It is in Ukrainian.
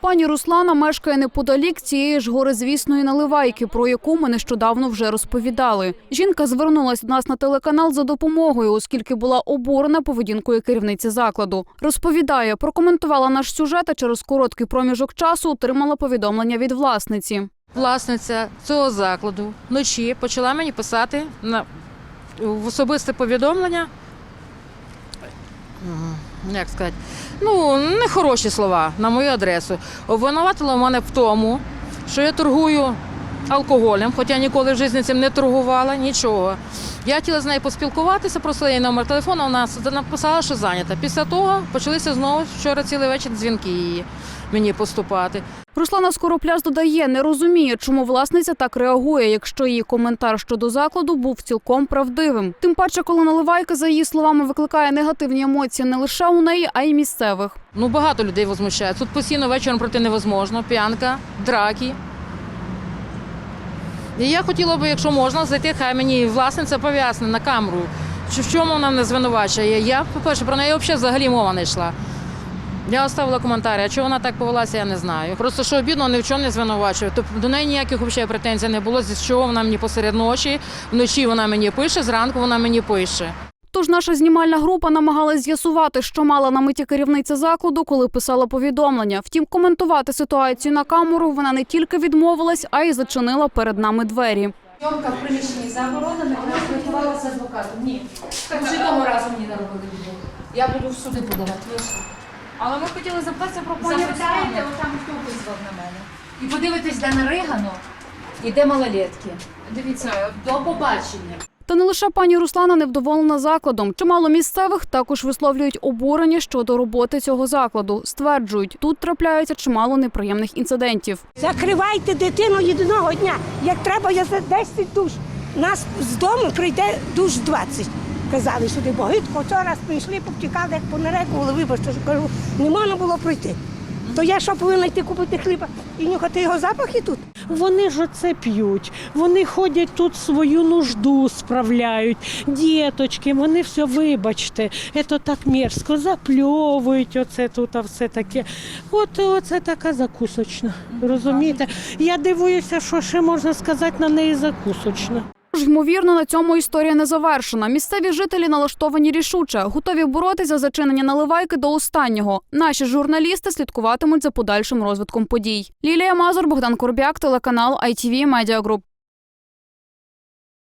Пані Руслана мешкає неподалік цієї ж горизвісної наливайки, про яку ми нещодавно вже розповідали. Жінка звернулася до нас на телеканал за допомогою, оскільки була обурена поведінкою керівниці закладу. Розповідає, прокоментувала наш сюжет, а через короткий проміжок часу отримала повідомлення від власниці. Власниця цього закладу вночі почала мені писати на в особисте повідомлення. Як сказати, ну, нехороші слова на мою адресу. Обвинуватила мене в тому, що я торгую алкоголем, хоча ніколи в житті цим не торгувала, нічого. Я хотіла з нею поспілкуватися, просила її номер телефону, вона написала, що зайнята. Після того почалися знову вчора цілий вечір дзвінки її мені поступати. Руслана Скоропляс додає, не розуміє, чому власниця так реагує, якщо її коментар щодо закладу був цілком правдивим. Тим паче, коли наливайка, за її словами, викликає негативні емоції не лише у неї, а й місцевих. Ну, багато людей возмущається. Тут постійно вечором пройти невозможно. П'янка, драки. І я хотіла би, якщо можна, зайти, хай мені власниця пов'язане на камеру, в чому вона мене звинувачує. Я, по-перше, про неї взагалі взагалі мова не йшла. Я оставила коментар, а чого вона так повелася, я не знаю. Просто що обідно, ні в чому не звинувачує. Тобто до неї ніяких взагалі претензій не було, з чого вона мені посеред ночі, вночі вона мені пише, зранку вона мені пише. Тож наша знімальна група намагалась з'ясувати, що мала на меті керівниця закладу, коли писала повідомлення. Втім, коментувати ситуацію на камеру вона не тільки відмовилась, а й зачинила перед нами двері. Зйомка в приміщенні заборонена, вона спілкувалася з адвокатом. Ні. Вже того разу мені наробили відео. Я буду в суди подавати. ви що? Але ми хотіли запитатися про пані Запитаєте, Руслану. отам хто визвав на мене. І подивитесь, де наригано і де малолетки. Дивіться, до побачення. Та не лише пані Руслана невдоволена закладом. Чимало місцевих також висловлюють обурення щодо роботи цього закладу. Стверджують, тут трапляється чимало неприємних інцидентів. Закривайте дитину єдиного дня. Як треба, я за 10 душ. Нас з дому прийде душ 20. Казали сюди, бо гидко вчора прийшли, повтікали, як понарекували, вибачте, що кажу, не можна було пройти. То я що повинна йти купити хліба і нюхати його запахи тут? Вони ж оце п'ють, вони ходять тут свою нужду справляють, діточки, вони все, вибачте, це так мерзко, запльовують оце тут, а все таке. От оце така закусочна. Розумієте? Я дивуюся, що ще можна сказати на неї закусочна. Ж, Ймовірно, на цьому історія не завершена. Місцеві жителі налаштовані рішуче, готові боротися за зачинення наливайки до останнього. Наші журналісти слідкуватимуть за подальшим розвитком подій. Лілія Мазур, Богдан Корбяк, телеканал ITV Media Group.